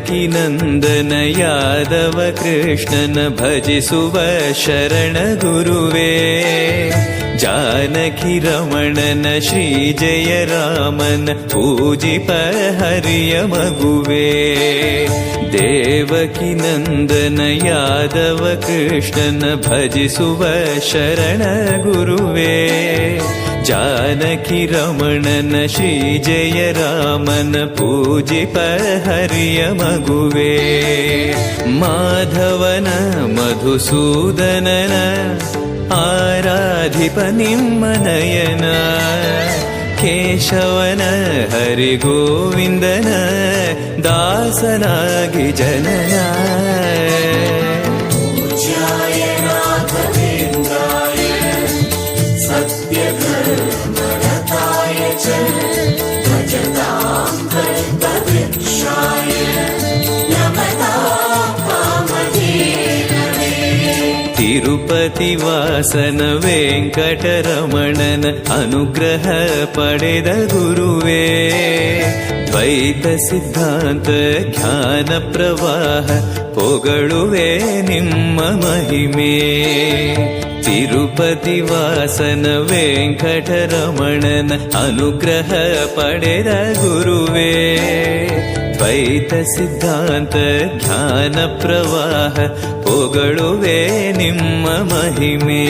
नन्दन यादव कृष्णन भज सुव शरण गुरुवे। जानकी रमण न श्री जय रामन पूजिपहर्यमगुवे देवकी नन्दन यादव कृष्णन भज सुव शरण गुरुवे। जानकि रमणन श्रीजय रामन पूजिपहर्य मगुवे। माधवन मधुसूदनन आराधिपनिम्मनयन केशवन हरिगोविन्दन दासनागि जनया ತಿರುಪತಿ ವಾಸನ ವೆಂಕಟರಮಣನ ಅನುಗ್ರಹ ಪಡೆದ ಗುರುವೇ. ದ್ವೈತ ಸಿದ್ಧಾಂತ ಜ್ಞಾನ ಪ್ರವಾಹ ಪೊಗಳುವೆ ನಿಮ್ಮ ಮಹಿಮೆ. ತಿರುಪತಿ ವಾಸನ ವೆಂಕಟರಮಣನ ಅನುಗ್ರಹ ಪಡೆದ ಗುರುವೇ. ದ್ವೈತ ಸಿದ್ಧಾಂತ ಜ್ಞಾನ ಪ್ರವಾಹ ಪೊಗಳುವೆ ನಿಮ್ಮ ಮಹಿಮೆ.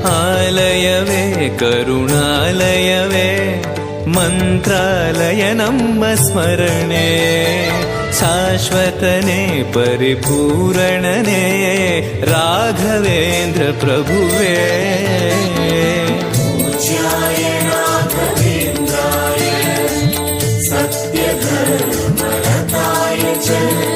ಆಲಯವೇ, ಕರುಣಾಲಯವೇ, ಮಂತ್ರಾಲಯ ನಮ್ಮ ಸ್ಮರಣೆ. ಶಾಶ್ವತನೇ, ಪರಿಪೂರಣನೇ, ರಾಘವೇಂದ್ರ ಪ್ರಭುವೇ. Angel.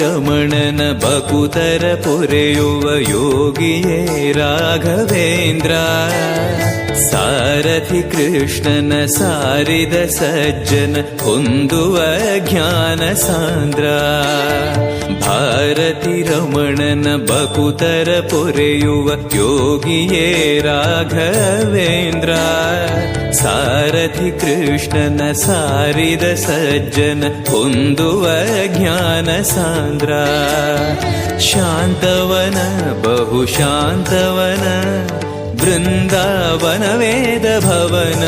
रमणन बकुतर पुरयुव योगिये राघवेन्द्र सारथि कृष्णन सारिद सज्जन कुन्दुव ज्ञान सान्द्रा भारतिरमणन बकुतर पुरयुव योगिये राघवेन्द्र। सारथि कृष्णन सारिद सारिदसज्जन फुन्दुवज्ञान सान्द्रा। शान्तवन बहुशान्तवन वृन्दावन वेदभवन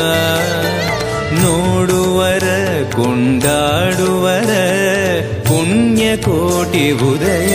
ಸಾರಥಿ ಕೃಷ್ಣನ ಸಾರಿದ ಸಜ್ಜನ ಹೊಂದುವ ಜ್ಞಾನ ಸಾಂದ್ರ ಶಾಂತವನ ಬಹು ಶಾಂತವನ ಬೃಂದಾವನ ವೇದ ಭವನ ನೋಡುವರ ಕೊಂಡಾಡುವರ ಪುಣ್ಯ ಕೋಟಿ ಉದಯ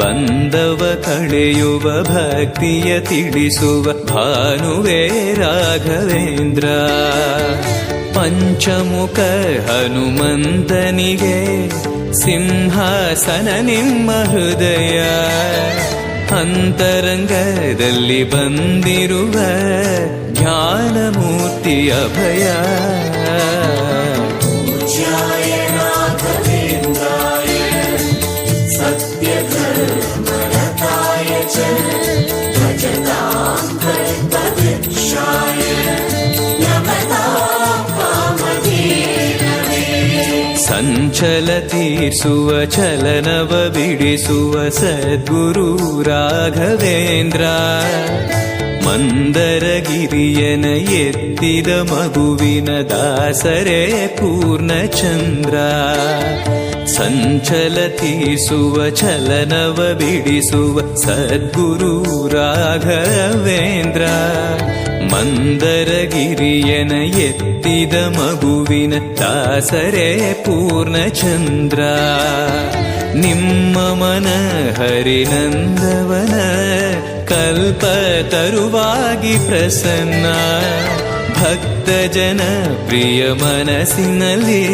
ಬಂದವ ಕಳೆಯುವ ಭಕ್ತಿಯ ತಿಳಿಸುವ ಭಾನುವೇ ರಾಘವೇಂದ್ರ. ಪಂಚಮುಖ ಹನುಮಂತನಿಗೆ ಸಿಂಹಾಸನ ನಿಮ್ಮ ಹೃದಯ. ಅಂತರಂಗದಲ್ಲಿ ಬಂದಿರುವ ಜ್ಞಾನಮೂರ್ತಿ ಅಭಯ. सञ्चलतीर्सुव बिडिसुव सद्गुरु राघवेन्द्र मन्दरगिरियन मन्दरगिरियनयेत्तिद मगुविन दासरे पूर्णचन्द्रा ಬಿಡಿಸುವ ಸದ್ಗುರು ರಾಘವೇಂದ್ರ ಮಂದರಗಿರಿಯನ ಎತ್ತಿದ ಮಗುವಿನ ದಾಸರೇ ಪೂರ್ಣಚಂದ್ರ ಸಂಚಲ ತೀರ್ಸುವ ಚಲನವ ಬಿಡಿಸುವ ಸದ್ಗುರು ರಾಘವೇಂದ್ರ. ಮಂದರಗಿರಿಯನ ಎತ್ತಿದ ಮಗುವಿನ ದಾಸರೇ ಪೂರ್ಣಚಂದ್ರ. ನಿಮ್ಮ ಮನ ಹರಿನಂದವನ ಕಲ್ಪ ತರುವಾಗಿ ಪ್ರಸನ್ನ. ಭಕ್ತ ಜನ ಪ್ರಿಯ ಮನಸ್ಸಿನಲ್ಲಿ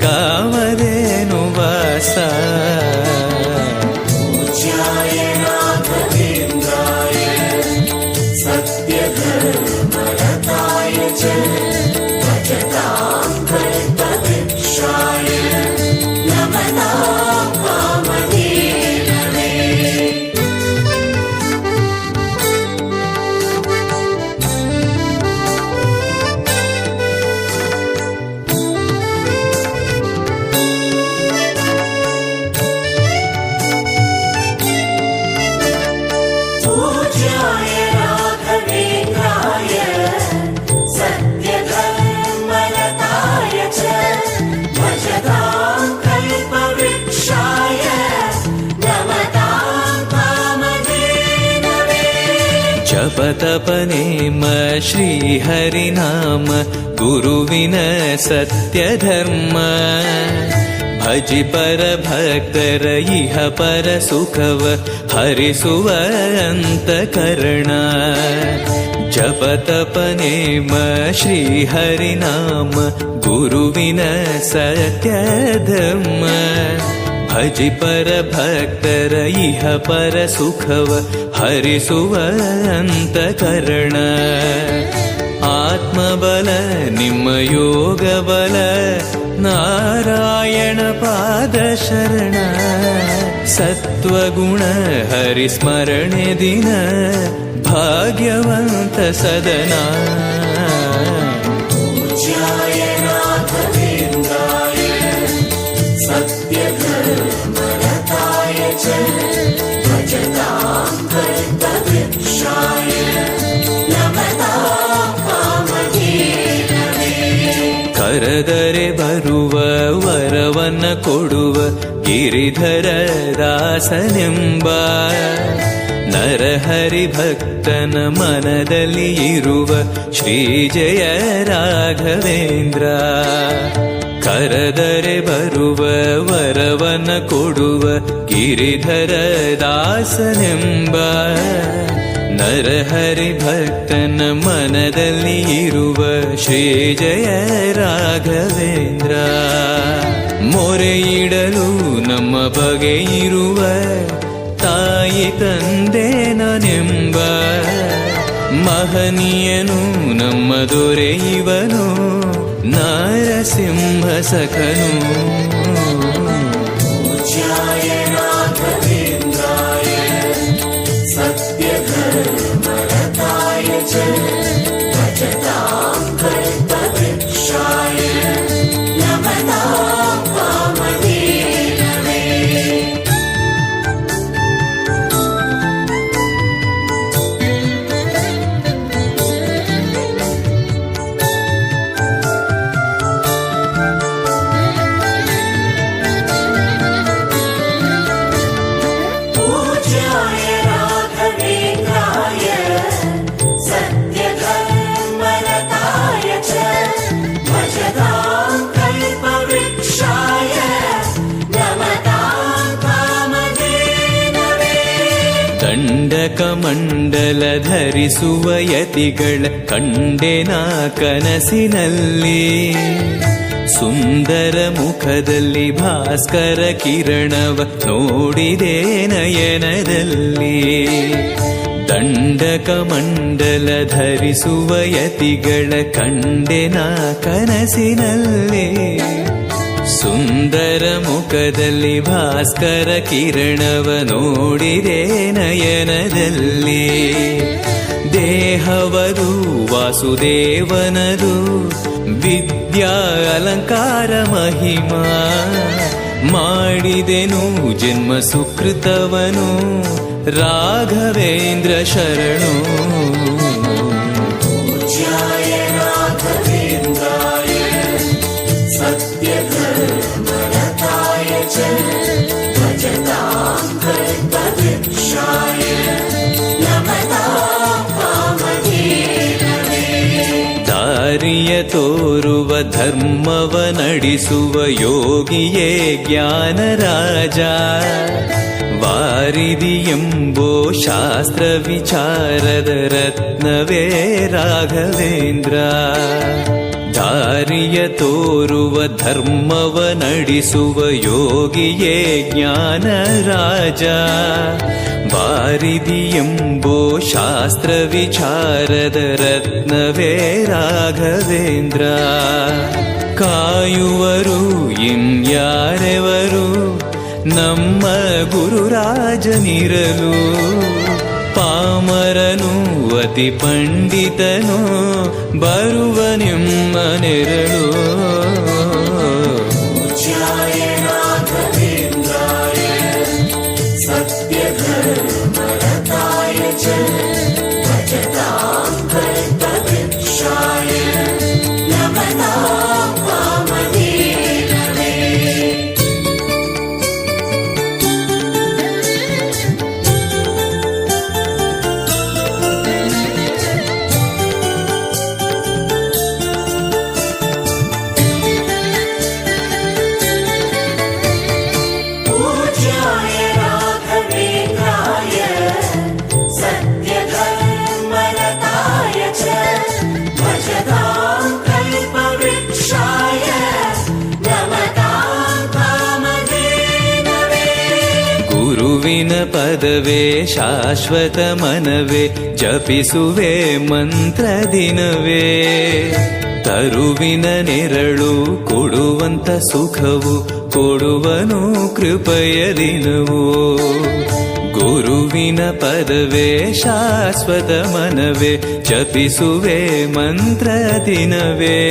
ಕಾವಲೇನು ವಾಸ? तपने म श्रीहरिनाम गुरुविन सत्यधर्म। भजि परभक्तर इह परसुखव हरिसुवन्तकर्णा जप तपने म श्रीहरिनाम गुरुविन सत्यधर्म। भजि परभक्तर इह परसुखव ಭಕ್ತರ ಇಹ ಪರ ಸುಖವ ಹರಿಸುವ ಅಂತಕರಣ ಆತ್ಮಬಲ ನಿಮ್ಮ ಯೋಗ ಬಲ ನಾರಾಯಣ ಪಾದ ಶರಣ ಸತ್ವಗುಣ ಹರಿಸ್ಮರಣೆ ದಿನ ಭಾಗ್ಯವಂತ ಸದನ ಕರೆದರೆ ಬರುವ ವರವನ್ನ ಕೊಡುವ ಗಿರಿಧರ ದಾಸನೆಂಬ ನರಹರಿ ಭಕ್ತನ ಮನದಲ್ಲಿ ಇರುವ ಶ್ರೀ ಜಯ ರಾಘವೇಂದ್ರ. ಕರೆದರೆ ಬರುವ ವರವನ್ನ ಕೊಡುವ ಗಿರಿಧರ ದಾಸನೆಂಬ ನರಹರಿ ಭಕ್ತನ ಮನದಲ್ಲಿ ಇರುವ ಶ್ರೀ ಜಯ ರಾಘವೇಂದ್ರ. ಮೊರೆಯಿಡಲು ನಮ್ಮ ಬಗೆ ಇರುವ ತಾಯಿ ತಂದೆ ನಾನೆಂಬ ಮಹನೀಯನು ನಮ್ಮ ದೊರೆಯುವನು ನಾರಸಿಂಹ ಸಖನು. ಧರಿಸುವ ಯತಿಗಳ ಕಂಡೆನ ಕನಸಿನಲ್ಲಿ. ಸುಂದರ ಮುಖದಲ್ಲಿ ಭಾಸ್ಕರ ಕಿರಣವ ನೋಡಿದೆ ನಯನದಲ್ಲಿ. ದಂಡಕ ಮಂಡಲ ಧರಿಸುವ ಯತಿಗಳ ಕಂಡೆನ ಕನಸಿನಲ್ಲಿ. ಸುಂದರ ಮುಖದಲ್ಲಿ ಭಾಸ್ಕರ ಕಿರಣವ ನೋಡಿದೆ ನಯನದಲ್ಲಿ. ದೇಹವರು ವಾಸುದೇವನರು ವಿದ್ಯಾ ಅಲಂಕಾರ ಮಹಿಮಾ. ಮಾಡಿದೆನು ಜನ್ಮ ಸುಕೃತವನು ರಾಘವೇಂದ್ರ ಶರಣು. ಸತ್ಯ ಧರ್ಮವ ನಡೆಸುವ ಯೋಗಿಯೇ ಜ್ಞಾನರಾಜ ವಾರಿದಿ ಎಂಬೋ ಶಾಸ್ತ್ರ ವಿಚಾರದ ರತ್ನವೇ ರಾಘವೇಂದ್ರ ದಾರಿಯ ತೋರುವ ಧರ್ಮವ ನಡೆಸುವ ಯೋಗಿಯೇ ಜ್ಞಾನರಾಜ ಬಾರಿದಿ ಎಂಬೋ ಶಾಸ್ತ್ರ ವಿಚಾರದ ರತ್ನವೇ ರಾಘವೇಂದ್ರ. ಕಾಯುವರು, ಇನ್ಯಾರೆವರು, ನಮ್ಮ ಗುರುರಾಜನಿರಲು ಪಾಮರನು, ಅತಿ ಪಂಡಿತನು, ಬರುವ ನಿಮ್ಮ ನೆರಳು. ಪದವೇ ಶಾಶ್ವತ ಮನವೇ, ಜಪಿಸುವೆ ಮಂತ್ರ ದಿನವೇ. ತರುವಿನ ನೆರಳು ಕೊಡುವಂತ ಸುಖವು, ಕೊಡುವನು ಕೃಪೆಯ ದಿನವು. ಗುರುವಿನ ಪದವೇ ಶಾಶ್ವತ ಮನವೇ, ಜಪಿಸುವೆ ಮಂತ್ರ ದಿನವೇ.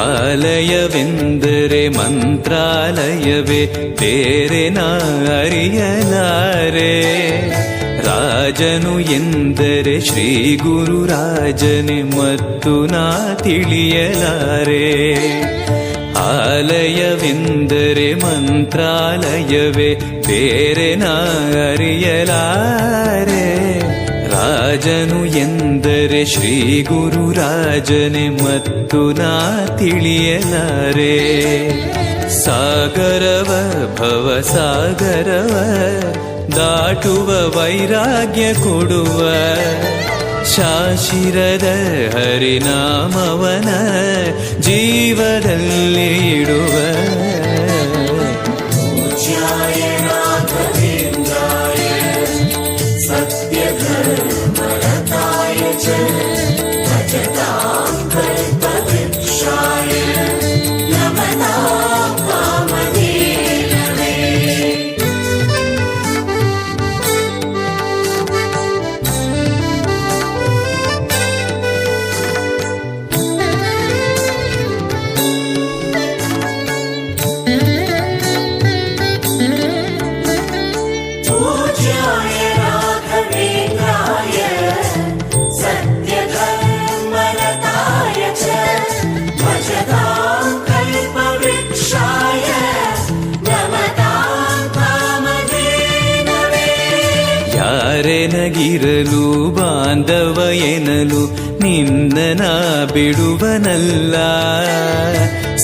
ಆಲಯವೆಂದರೆ ಮಂತ್ರಾಲಯವೇ ಬೇರೆ ನಾರಿಯಲಾರೆ ರಾಜನು ಎಂದರೆ ಶ್ರೀ ಗುರು ರಾಜನೆ ಮತ್ತು ನಾ ತಿಳಿಯಲಾರೆ. ಆಲಯವೆಂದರೆ ಮಂತ್ರಾಲಯವೇ, ಬೇರೆ ನಾರಿಯಲಾರೆ ರಾಜನು ಎಂದರೆ ಶ್ರೀ ಗುರು ರಾಜನೆ ಮತ್ತು ನಾ ತಿಳಿಯಲಾರೆ. ಸಾಗರವ ಭವ ಸಾಗರವ, ದಾಟುವ ವೈರಾಗ್ಯ ಕೊಡುವ. ಶಾಶಿರದ ಹರಿನಾಮವನ ಜೀವದಲ್ಲಿ ಇಡುವ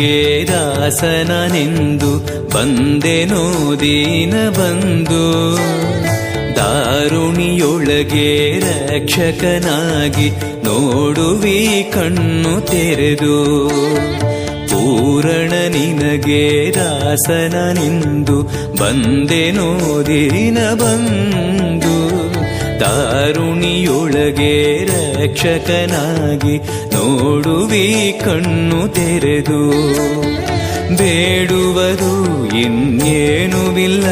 ನಿನಗೆ ದಾಸನನೆಂದು ಬಂದೆನೋ ದೀನ ಬಂದು, ದಾರುಣಿಯೊಳಗೆ ರಕ್ಷಕನಾಗಿ ನೋಡುವಿ ಕಣ್ಣು ತೆರೆದು, ಪೂರಣ ನಿನಗೆ ದಾಸನನೆಂದು ಬಂದೆನು ದೀನ ಬಂದು, ದಾರುಣಿಯೊಳಗೆ ರಕ್ಷಕನಾಗಿ ನೋಡುವಿ ಕಣ್ಣು ತೆರೆದು. ಬೇಡುವುದು ಇನ್ನೇನುವಿಲ್ಲ.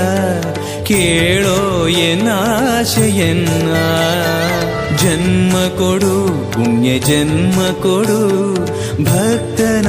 ಕೇಳೋ ಎನ್ನಾಶೆಯನ್ನ ಜನ್ಮ ಕೊಡು ಪುಣ್ಯ ಜನ್ಮ ಕೊಡು ಭಕ್ತನಾಗಿರಲು.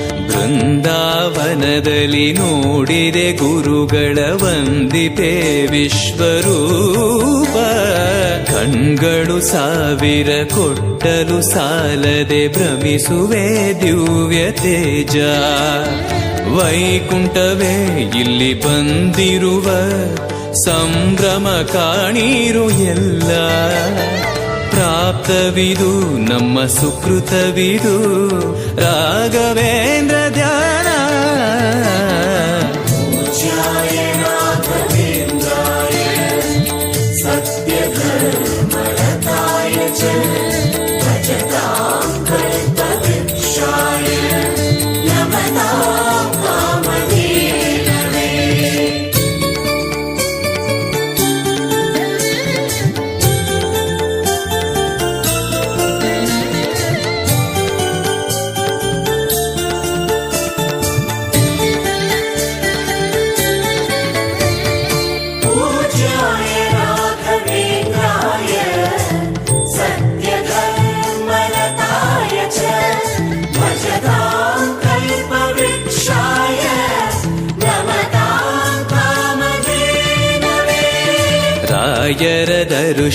ಬೃಂದಾವನದಲ್ಲಿ ನೋಡಿದೆ ಗುರುಗಳ ವಂದಿತೆ ವಿಶ್ವರೂಪ. ಕಣ್ಗಳು ಸಾವಿರ ಕೊಟ್ಟಲು ಸಾಲದೆ ಭ್ರಮಿಸುವೆ ದಿವ್ಯ ತೇಜ. ವೈಕುಂಠವೇ ಇಲ್ಲಿ ಬಂದಿರುವ ಸಂಭ್ರಮ ಕಾಣೀರು ಎಲ್ಲ. ಪ್ರಾಪ್ತವಿದು ನಮ್ಮ ಸುಕೃತವಿದು. ರಾಘವೇಂದ್ರ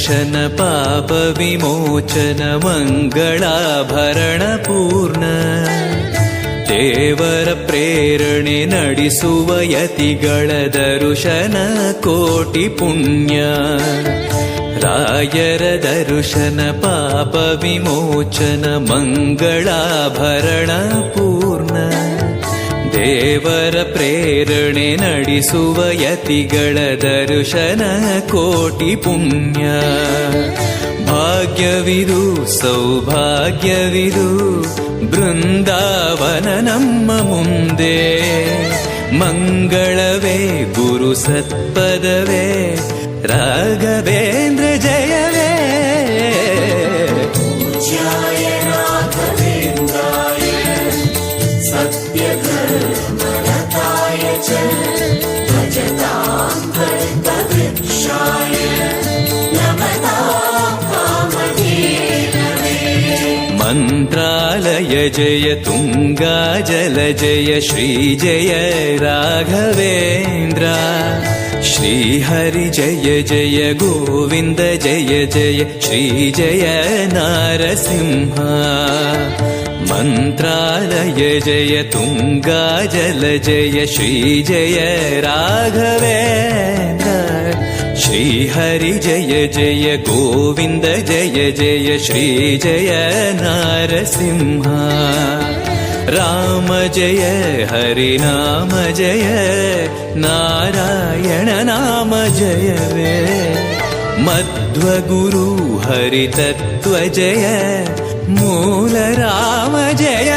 ದರ್ಶನ, ಪಾಪ ವಿಮೋಚನ, ಮಂಗಳಾಭರಣ ಪೂರ್ಣ. ದೇವರ ಪ್ರೇರಣೆ ನಡೆಸುವ ಯತಿಗಳ ದರ್ಶನ ಕೋಟಿ ಪುಣ್ಯ. ರಾಯರ ದರ್ಶನ, ಪಾಪ ವಿಮೋಚನ, ಮಂಗಳಾಭರಣ ಪೂರ್ಣ. ದೇವರ ಪ್ರೇರಣೆ ನಡೆಸುವ ಯತಿಗಳ ದರ್ಶನ ಕೋಟಿ ಪುಣ್ಯ. ಭಾಗ್ಯವಿದು, ಸೌಭಾಗ್ಯವಿದು, ಬೃಂದಾವನ ನಮ್ಮ ಮುಂದೆ. ಮಂಗಳವೇ, ಗುರು ಸತ್ಪದವೇ, ರಾಘವೇಂದ್ರ ಜಯವೇ मन्त्रालय जय तुङ्गा जल जय श्री जय राघवेन्द्र। श्रीहरि जय जय गोविन्द जय जय श्री जय नारसिंह मन्त्रालय जय तुङ्गा जल जय श्री जय राघवेन्द्र। श्रीहरि जय जय गोविन्द जय जय श्री जय नारसिंह। राम जय हरिनाम जय नारायण नाम जय वे। जय మూల రామ జయ